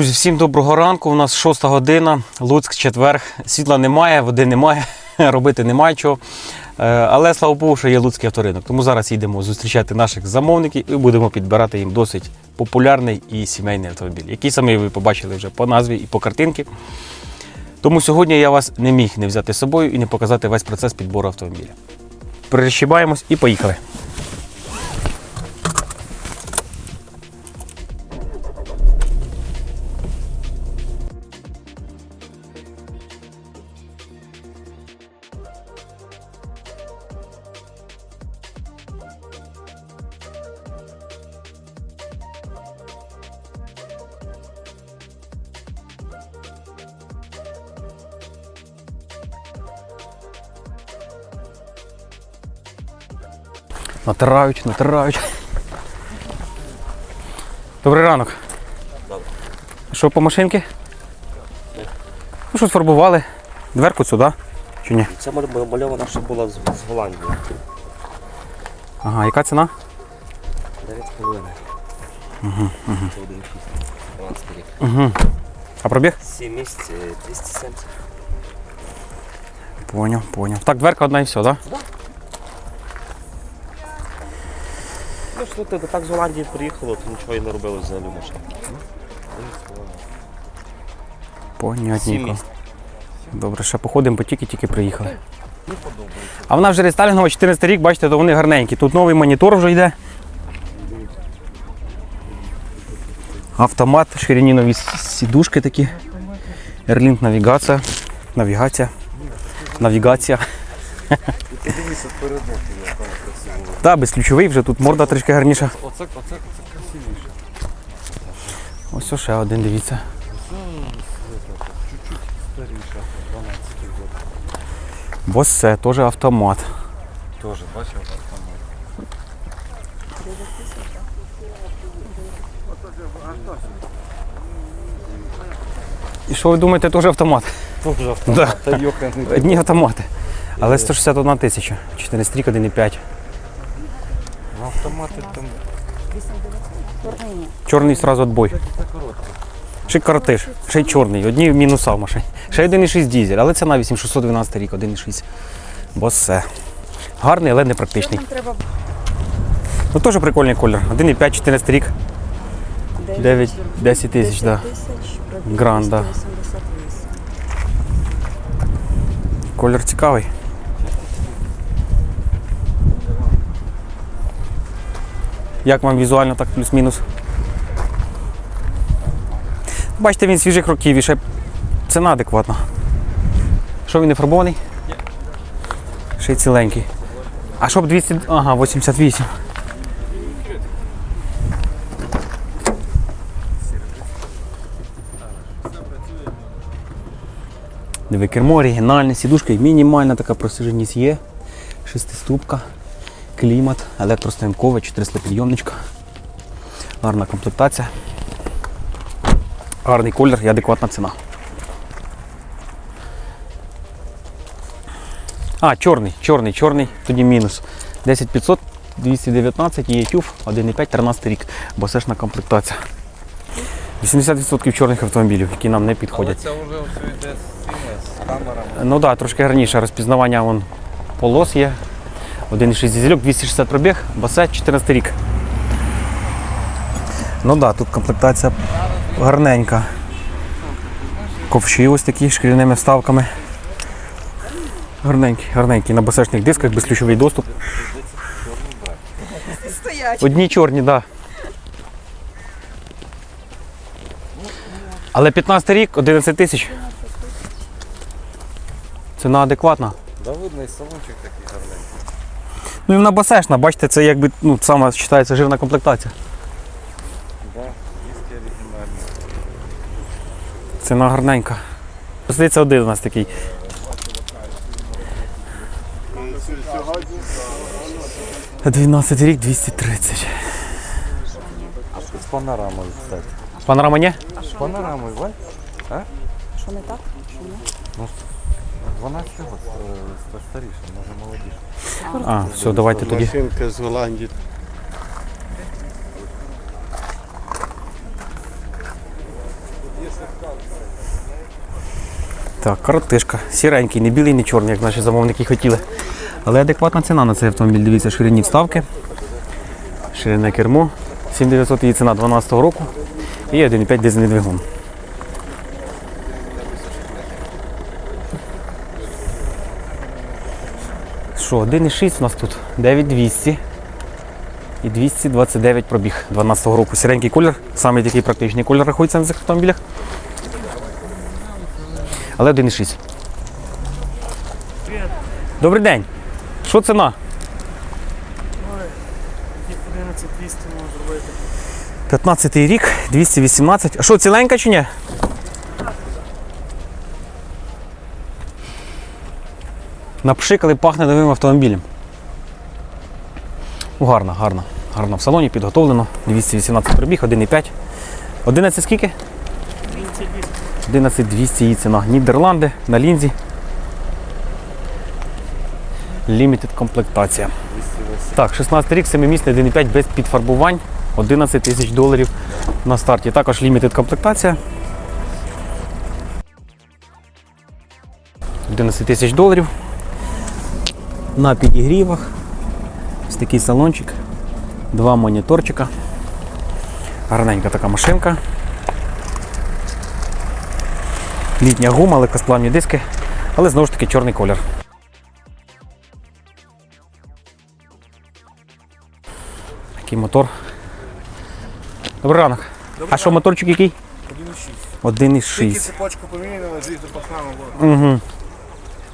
Друзі, всім доброго ранку. У нас 6 година, Луцьк, четвер. Світла немає, води немає, робити немає чого. Е, Але слава Богу, що є Луцький авторинок. Тому зараз їдемо зустрічати наших замовників і будемо підбирати їм досить популярний і сімейний автомобіль, який саме ви побачили вже по назві і по картинці. Тому сьогодні я вас не міг не взяти з собою і не показати весь процес підбору автомобіля. Перещибаємось і поїхали. Натирають, натирають. Добрий ранок. Що по машинки? Ну, щось фарбували. Дверку сюди. Чи ні? Маль- мальована ще була з, з Голландії. Ага, яка ціна? 9,5. Угу, угу. Це 1,6. 12 рік. Угу. А пробіг? 7 місць, е, 270. Поняв, поняв. Так, дверка одна і все, так? Да? Ну що ти так з Голландії приїхало, то нічого і не робили взагалі машину. Понятненько. Добре, ще походимо, бо тільки-тільки приїхали. А вона вже рестайлінгова 14 рік, бачите, то вони гарненькі. Тут новий монітор вже йде. Автомат, ширині нові сідушки такі. Airlink навігація. Навігація. Навігація. Так, безключовий вже тут морда трішки гарніша. Оце, оце, це красивіше. Ось ще один, дивіться. Чуть-чуть старіше, 12 років. Бо це теж автомат. Теж, бачив автомат. І що ви думаєте, теж автомат? Да. автомат. Та йоханий. Одні автомати. Але 161 тисяча. 14 рік, 1,5. Ну, автомати там Чорний сразу отбой. Ще й коротиш, ще й чорний, одні мінуса в машині. Ще 1,6 дізель, але ціна 8612 рік, 1,6. Бо все. Гарний, але не практичний. Ну теж прикольний колір. 1,5, 14 рік. 9, 10 тисяч, да. Гранд, да. Колір цікавий. Як вам візуально так плюс-мінус? Бачите, він свіжих років і ще ціна адекватна. Що він не фарбований? Ще й ціленький. А щоб 200. Ага, 88. Диви, кермо оригінальне, сідушка мінімальна така просиженість є. Шестиступка, клімат, електростемкове, 400 підйомничка. Гарна комплектація. Гарний колір і адекватна ціна. А, чорний, чорний, чорний, тоді мінус. 10500, 219, є тюф, 1,5, 13 рік, бо це ж на комплектація. 80% чорних автомобілів, які нам не Але підходять. це вже все йде з з камерами. Ну так, да, трошки гарніше розпізнавання вон полос є. 1,6 дізельок, 260 пробіг, басе 14 рік. Ну так, да, тут комплектація гарненька. Ковші ось такі шкіряними вставками. Гарненький, гарненький на басешних дисках, безключовий доступ. Одні чорні, так. Да. Але 15 рік, 11 тисяч. Ціна адекватна. Да видно, і салончик такий гарненький. Ну і вона басешна, бачите, це якби ну, саме вважається жирна комплектація. Да. Ціна гарненька. Здається, один у нас такий. Сьогодні 12 рік 230. З панорамою, кстати. Панорама ні? З панорамою, бач? що не так? Що? 12 год е, старіше, може молодіше. А, все, давайте тоді. Машинка з Голландії. Так, коротишка. Сіренький, не білий, не чорний, як наші замовники хотіли. Але адекватна ціна на цей автомобіль. Дивіться, ширині вставки, ширине кермо. 7900 її ціна 12 року. І 1,5 дизельний двигун. Що, 1,6 у нас тут, 9200 і 229 пробіг 12 року. Сіренький колір, саме такий практичний колір рахується на цих автомобілях. Але 1,6. Добрий день. Що ціна? 11 200 можна зробити. 15 рік, 218. А що, ціленька чи ні? Напшикали, пахне новим автомобілем. Ну, гарно, гарно. Гарно в салоні підготовлено. 218 пробіг, 1,5. 11 скільки? 11 200 її ціна. Нідерланди на лінзі. Лімітед комплектація. Так, 16 рік, 7-місний 1,5 без підфарбувань. 11 тисяч доларів на старті. Також лімітед комплектація. 11 тисяч доларів. На підігрівах. Ось такий салончик. Два моніторчика. Гарненька така машинка. Літня гума, легкосплавні диски, але знову ж таки чорний колір. Такий мотор. Добрий ранок. А що моторчик який? 1,6. цепочку поміняли, звідти пахнемо було. Угу.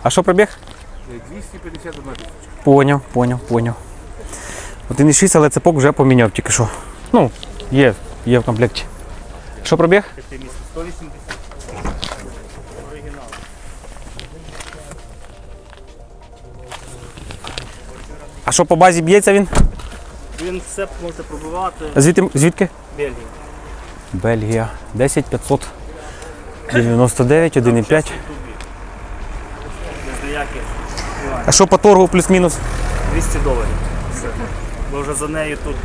А що пробіг? 251 тисяча. Поняв, поняв, поняв. 1,6, але цепок вже поміняв тільки що. Ну, є, є в комплекті. Що пробіг? 180. А що по базі б'ється він? Він все можете пробивати Звідти, звідки? Бельгії. Бельгія. 10599, 1,5. А що по торгу плюс-мінус? 200 доларів. Все. Бо вже за нею тут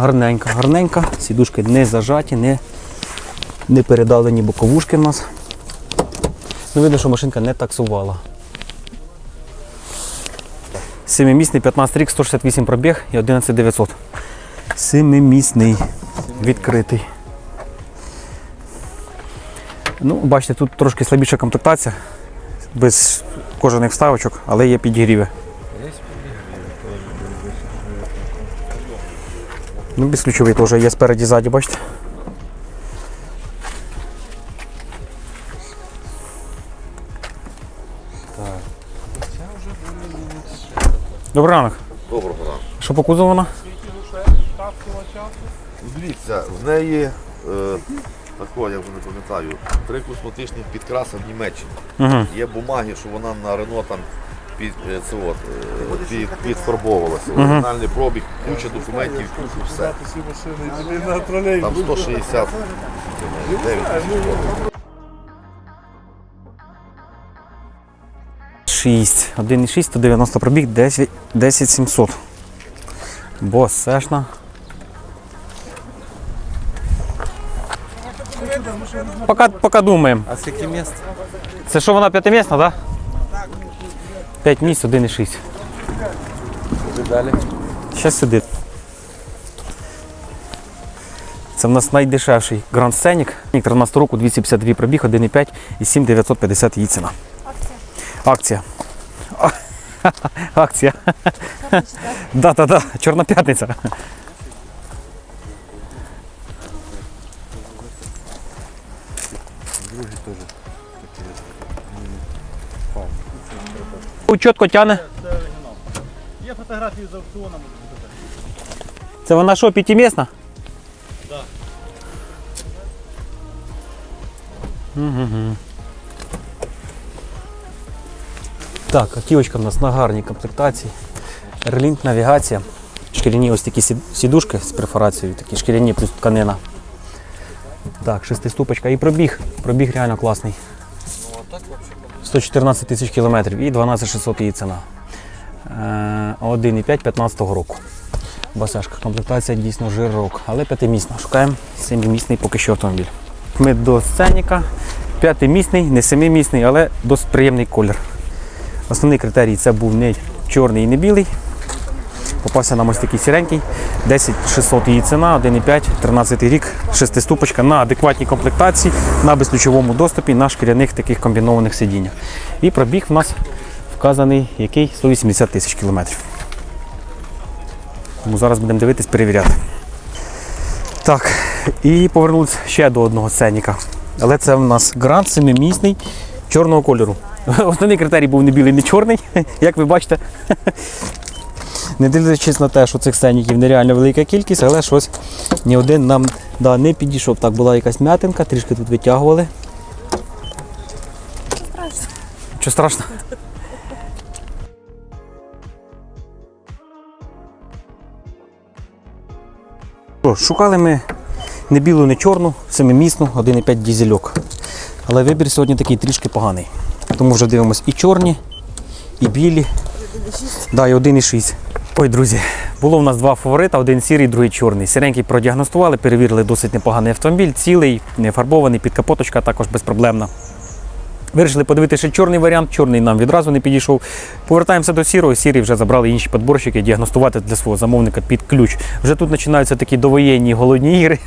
Гарненька, гарненька. Сідушки не зажаті, не, не передалені боковушки в нас. Ну, видно, що машинка не таксувала. Семимісний 15 рік, 168 пробіг і 11900. Семимісний. Відкритий. Ну, бачите, тут трошки слабіша комплектація, без кожаних вставочок, але є підігріви. Ну, безключовий теж є спереді ззаді, бачите. Добрий ранок. Доброго ранку. Що по кузову вона? Дивіться, в неї е, такого, я вже не пам'ятаю, три косметичних підкраси в Німеччині. Угу. Є бумаги, що вона на Рено там під, е, це от, е, під, підфарбовувалася. Оригінальний пробіг, куча документів, куча все. Там 160 9 6. 1,6, 190 пробіг, 10, 10 700. Босешна. Пока, пока думаємо. А скільки місць? Це що вона п'ятимісна, так? Да? 5 місць, 1,6. Куди далі? Зараз сюди. Це в нас найдешевший Grand Scenic. 13 року 252 пробіг, 1,5 і 7,950 її ціна. Акція. Акція. Да, да, да. Чорна п'ятниця. Другий теж такий. Чітко тяне. Є фотографії з аукціону. Це вона що, п'ятимісна? Да. Угу. Так, автівочка в нас на гарній комплектації. Релінт навігація. Шкіряні ось такі сідушки з перфорацією, такі шкіряні плюс тканина. Так, шестиступочка і пробіг. Пробіг реально класний. 114 тисяч кілометрів і 12600 її ціна. Е, 1,5 15 року. Басешка. Комплектація дійсно жирок, але п'ятимісна. Шукаємо семимісний поки що автомобіль. Ми до сценіка. П'ятимісний, не семимісний, але досить приємний колір. Основний критерій це був не чорний і не білий. Попався нам ось такий сіренький. 10 600 її ціна, 1,5, 13 рік, шестиступочка на адекватній комплектації, на безключовому доступі, на шкіряних таких комбінованих сидіннях. І пробіг в нас вказаний який 180 тисяч кілометрів. Тому зараз будемо дивитись, перевіряти. Так, і повернулися ще до одного сценіка. Але це в нас грант семимісний чорного кольору. Основний критерій був не білий, не чорний, як ви бачите. Не дивлячись на те, що цих сценіків нереально велика кількість, але щось ні один нам да, не підійшов. Так, була якась м'ятинка, трішки тут витягували. Що страшно? Що, шукали ми не білу, не чорну, семимісну, 1,5 дізельок. Але вибір сьогодні такий трішки поганий. Тому вже дивимось і чорні, і білі. Да, і 1,6. Ой, друзі, було в нас два фаворита, один сірий, другий чорний. Сіренький продіагностували, перевірили досить непоганий автомобіль, цілий, не фарбований, підкапоточка також безпроблемна. Вирішили подивитися ще чорний варіант, чорний нам відразу не підійшов. Повертаємося до сірого. Сірий вже забрали інші подборщики діагностувати для свого замовника під ключ. Вже тут починаються такі довоєнні голодні ігри.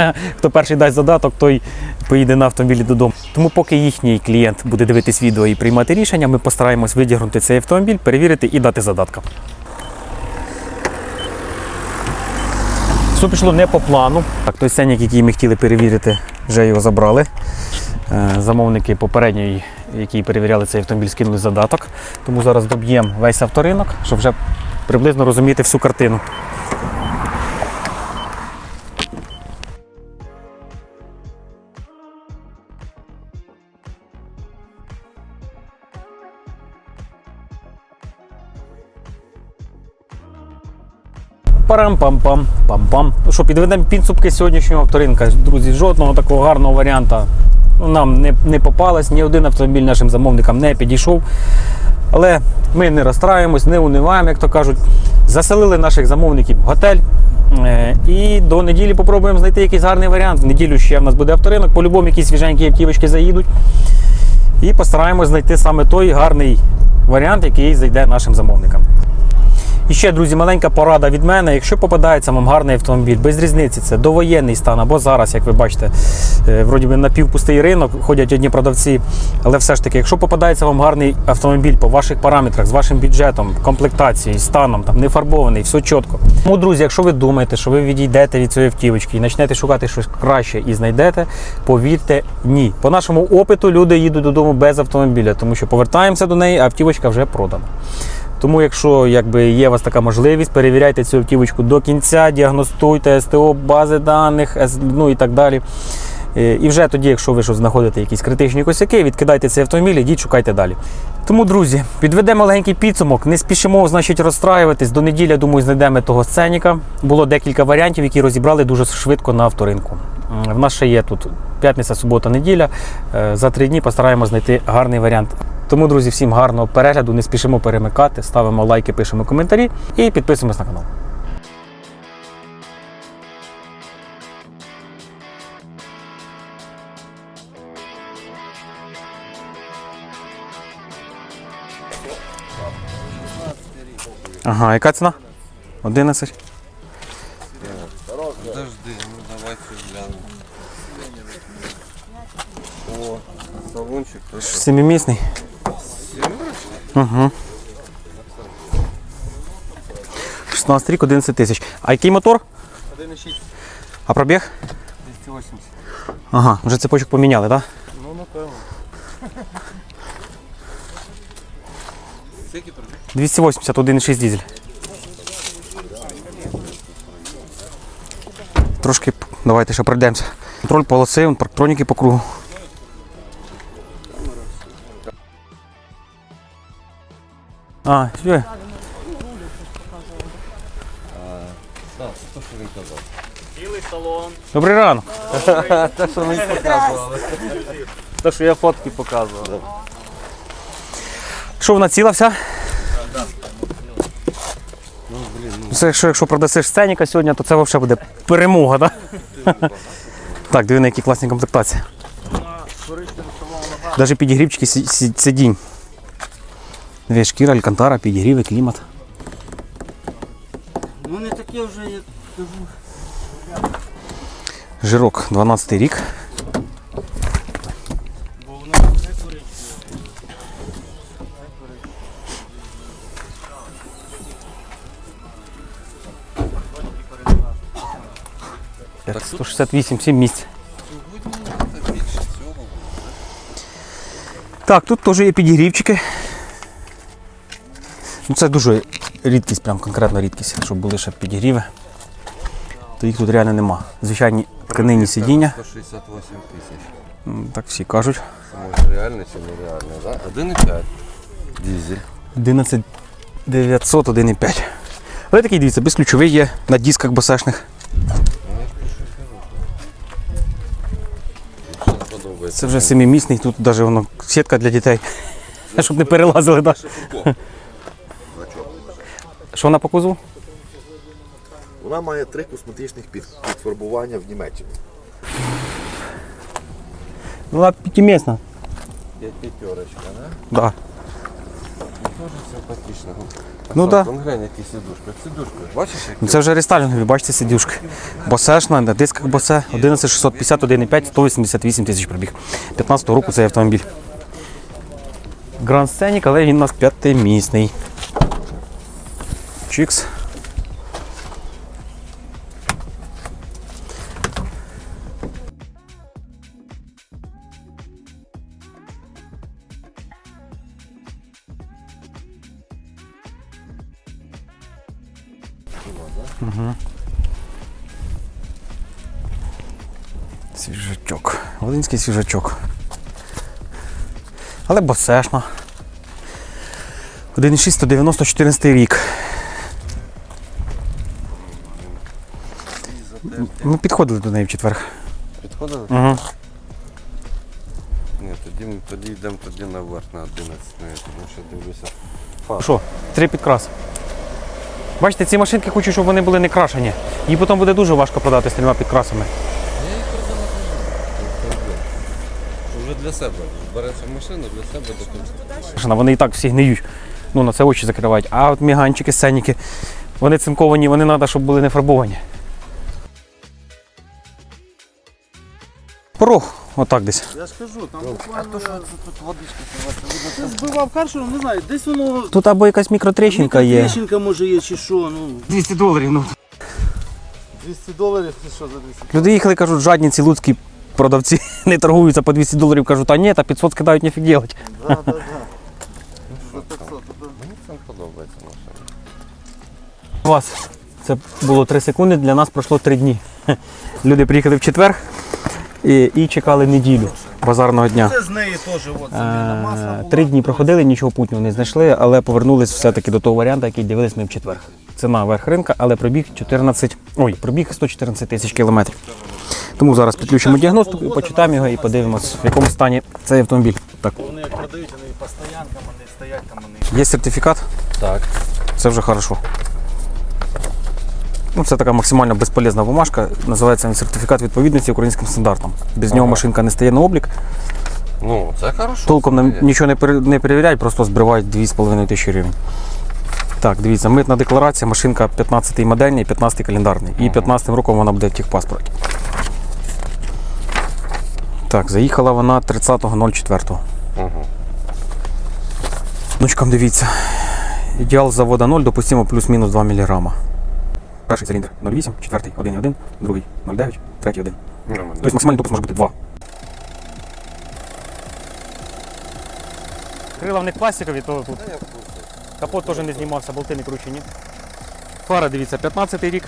Хто перший дасть задаток, той поїде на автомобілі додому. Тому поки їхній клієнт буде дивитись відео і приймати рішення, ми постараємось видягнути цей автомобіль, перевірити і дати задатка. Все пішло не по плану. Так, той сценік, який ми хотіли перевірити, вже його забрали. Е, Замовники попередньої, які перевіряли цей автомобіль, скинули задаток. Тому зараз доб'ємо весь авторинок, щоб вже приблизно розуміти всю картину. Парам-пам-пам, пам-пам. Ну що, підведемо підсумки сьогоднішнього авторинка. Друзі, жодного такого гарного варіанта ну, нам не, не попалось, ні один автомобіль нашим замовникам не підійшов. Але ми не розстраюємось, не униваємо, як то кажуть. Заселили наших замовників в готель. Е, І до неділі попробуємо знайти якийсь гарний варіант. В неділю ще в нас буде авторинок, по-любому якісь свіженькі автівочки заїдуть. І постараємось знайти саме той гарний варіант, який зайде нашим замовникам. І ще, друзі, маленька порада від мене. Якщо попадається вам гарний автомобіль, без різниці, це довоєнний стан або зараз, як ви бачите, е, вроді би напівпустий ринок, ходять одні продавці. Але все ж таки, якщо попадається вам гарний автомобіль по ваших параметрах, з вашим бюджетом, комплектацією, станом, там не фарбований, все чітко. Тому, друзі, якщо ви думаєте, що ви відійдете від цієї автівочки і почнете шукати щось краще і знайдете, повірте, ні. По нашому опиту люди їдуть додому без автомобіля, тому що повертаємося до неї, а автівочка вже продана. Тому, якщо якби, є у вас така можливість, перевіряйте цю автівочку до кінця, діагностуйте СТО, бази даних, ну і так далі. Е, І вже тоді, якщо ви щось знаходите якісь критичні косяки, відкидайте цей автомобіль, ідіть, шукайте далі. Тому, друзі, підведемо легенький підсумок, не спішимо, значить, розстраюватись. До неділі, думаю, знайдемо того сценіка. Було декілька варіантів, які розібрали дуже швидко на авторинку. В нас ще є тут п'ятниця, субота, неділя. Е, За три дні постараємося знайти гарний варіант. Тому, друзі, всім гарного перегляду, не спішимо перемикати, ставимо лайки, пишемо коментарі і підписуємось на канал. Ага, яка ціна? 11. Подожди, ну давайте глянем. О, Семимісний. Угу. 16 рік, 11 тисяч. А який мотор? 1,6, А пробіг? 280. Ага, вже цепочок поміняли, так? Ну, напевно. 280, 1,6 дизель. Трошки, давайте ще пройдемося. Контроль полоси, парктроніки по кругу. А, що? Так, то, що він казав. Цілий салон. Добрий ранок. Те, що мені показували. Те, що я фотки показував. Що вона ціла вся? Це якщо, якщо продасиш сценіка сьогодні, то це взагалі буде перемога, так? Так, диви, на які класні комплектації. Навіть підігрівчики сі- сі- сидінь. Дві шкіра, алькантара, підігріви, клімат. Ну не таке вже я кажу. Жирок 12 рік. Бо воно не коричневе. Так, 168 7 місць. Так, тут теж є підігрівчики. Ну, це дуже рідкість, прям конкретна рідкість, щоб були ще підігріви. То їх тут реально нема. Звичайні тканинні сидіння, 168 тисяч. Так всі кажуть. Може реально чи нереально, да? 1,5. Дізель. 11 900, 1,5. Але такий дивіться, безключовий є на дисках басешних. Це вже семимісний, тут навіть воно сітка для дітей. Щоб не перелазили. Да. Що вона по кузову? Вона має три косметичних під, підфарбування в Німеччині. Ну, вона п'ятимісна. П'ятерочка, да? Да. Дуже симпатично. Ну Сам, да. Вон глянь, які сідушки. Сідушки. Бачиш, які? Ну, Це вже рестайлінгові, бачите, сидюшки. Босешна, на дисках босе, 11650, 1,5, 188 тисяч пробіг. 15-го року цей автомобіль. Гранд Scenic, але він у нас п'ятимісний. Чікс. Свіжачок. Волинський свіжачок. Але босешна. 1,6 190 14 рік. Ми підходили до неї в четвер. Підходили? Угу. Ні, тоді, тоді йдемо тоді наверх на 11, ну, тому що дивлюся. Що? Три підкрас. Бачите, ці машинки хочу, щоб вони були не крашені. Їй потім буде дуже важко продати з трьома підкрасами. Вже для себе. Береться машину для себе до кінця. Машина, Вони і так всі гниють. Ну, на це очі закривають. А от міганчики, сценіки, вони цинковані, вони треба, щоб були не фарбовані. Порог, отак десь. Я ж кажу, там буквально... А то що це тут водичка? Це збивав каршу, не знаю, десь воно... Тут або якась мікротрещинка є. Трещинка може є чи що, ну... 200 доларів. Ну. 200 доларів, це що за 200? Люди їхали, кажуть, жадніці луцькі продавці не торгуються по 200 доларів. Кажуть, а ні, та 500 скидають, ніфіг делать. Да, да, да. Мені це подобається машина. У вас це було 3 секунди, для нас пройшло 3 дні. Люди приїхали в четвер і, і чекали неділю базарного дня. Це з неї теж, Е. Три дні проходили, нічого путнього не знайшли, але повернулись все-таки до того варіанту, який дивились ми в четвер. Ціна верх ринка, але пробіг 14, ой, пробіг 114 тисяч кілометрів. Тому зараз підключимо діагностику, почитаємо його і подивимось, в якому стані цей автомобіль. Так, Вони як продають, вони по стоянкам, вони стоять там, є сертифікат, Так. це вже хорошо. Ну, це така максимально безполезна бумажка. Називається він сертифікат відповідності українським стандартам. Без нього Ага. машинка не стає на облік. Ну, це хорошо. Толком нам нічого не, не перевіряють, просто збривають 2,5 тисячі гривень. Так, дивіться, митна декларація, машинка 15-й модельний, 15-й календарний. І 15-м роком вона буде в техпаспорті. Так, заїхала вона 30.04. Угу. Нучкам дивіться. Ідеал завода 0, допустимо плюс-мінус 2 мг. Перший циліндр 0,8, четвертий 1,1, другий 0,9, третій 1. Тобто максимальний допуск може бути 2. Крила в них пластикові, то тут капот теж не знімався, болти не кручені. Фара, дивіться, 15 рік,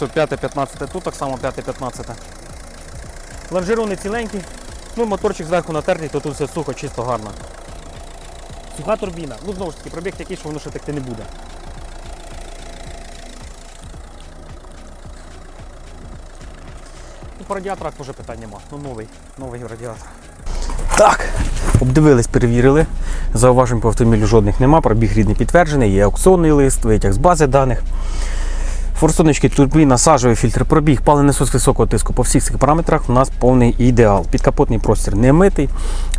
5-15, тут так само 5-15. Лонжерони ціленькі, ну моторчик зверху натертий, то тут все сухо, чисто гарно. Суха турбіна. Ну знову ж таки, пробіг такий, що воно ще текти не буде. По радіаторах теж питань нема. Ну новий, новий радіатор. Так, обдивились, перевірили. Зауважень по автомобілю жодних нема, пробіг рідний підтверджений, є аукціонний лист, витяг з бази даних. Форсуночки, турбіна, сажовий фільтр, пробіг, паливний насос високого тиску по всіх цих параметрах у нас повний ідеал. Підкапотний простір не митий,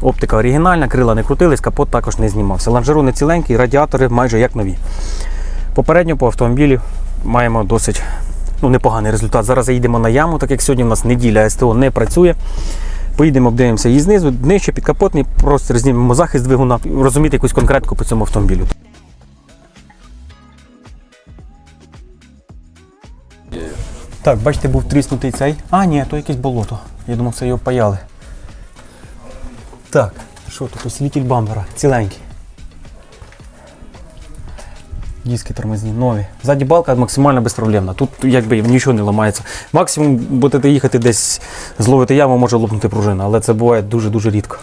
оптика оригінальна, крила не крутились, капот також не знімався. Лонжерони ціленькі, радіатори майже як нові. Попередньо по автомобілі маємо досить ну, непоганий результат. Зараз заїдемо на яму, так як сьогодні у нас неділя, СТО не працює. Поїдемо, обдивимося її знизу, нижче підкапотний простір, знімемо захист двигуна, розуміти якусь конкретику по цьому автомобілю. Так, бачите, був тріснутий цей. А, ні, то якесь болото. Я думав, це його паяли. Так, що тут? Освітіль бампера, ціленький. Диски тормозні, нові. Ззаді балка максимально безпроблемна. Тут якби нічого не ламається. Максимум будете їхати десь зловити яму, може лопнути пружина, але це буває дуже-дуже рідко.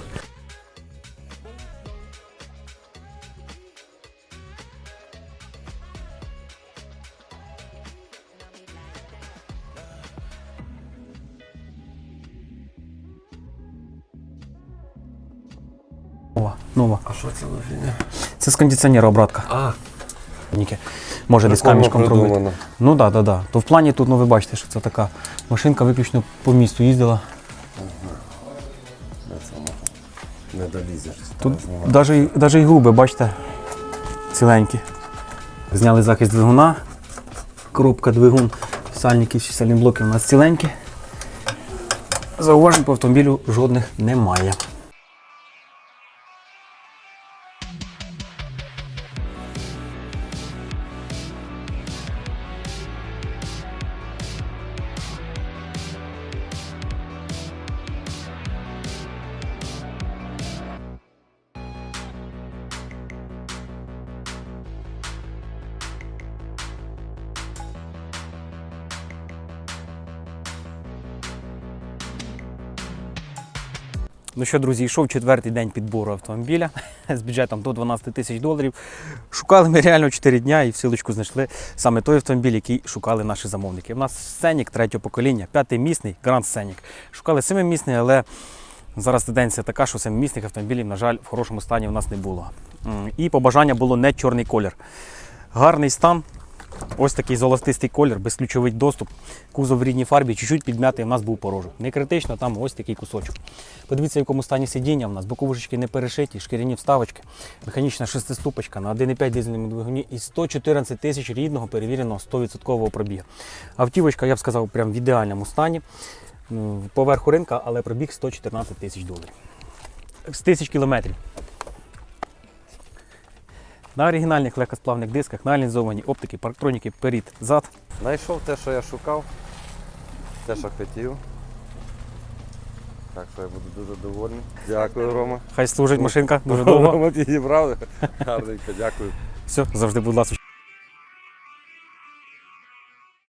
Нова, нова. А що це за Це з кондиціонера обратка. А, Ніки. Може десь камішком пробити. Ну так, да, да, да. То в плані тут, ну ви бачите, що це така машинка виключно по місту їздила. Не долізеш. Тут навіть, навіть і губи, бачите, ціленькі. Зняли захист двигуна, коробка двигун, сальники, всі сальні-блоки у нас ціленькі. Зауважень по автомобілю жодних немає. Ну що, друзі, йшов четвертий день підбору автомобіля з бюджетом до 12 тисяч доларів. Шукали ми реально 4 дня і в силочку знайшли саме той автомобіль, який шукали наші замовники. У нас Сценік третього покоління, п'ятимісний Grand Scenic. Шукали семимісний, але зараз тенденція така, що семимісних автомобілів, на жаль, в хорошому стані у нас не було. І побажання було не чорний колір. Гарний стан, Ось такий золотистий колір, безключовий доступ, кузов в рідній фарбі, чуть-чуть підм'ятий у нас був порожок. Не критично, там ось такий кусочок. Подивіться, в якому стані сидіння у нас, боковушечки не перешиті, шкіряні вставочки, механічна шестиступочка на 1,5 дизельному двигуні і 114 тисяч рідного перевіреного 100% пробігу. Автівочка, я б сказав, прям в ідеальному стані. Поверху ринка, але пробіг 114 тисяч доларів. З тисяч кілометрів. На оригінальних легкосплавних дисках, на лінзованій оптики, парктроніки, перед, зад. Знайшов те, що я шукав, те, що хотів. Так що я буду дуже довольний. Дякую, Рома. Хай служить машинка дуже довго. Рома підібрав. Гарненько, дякую. Все, завжди, будь ласка.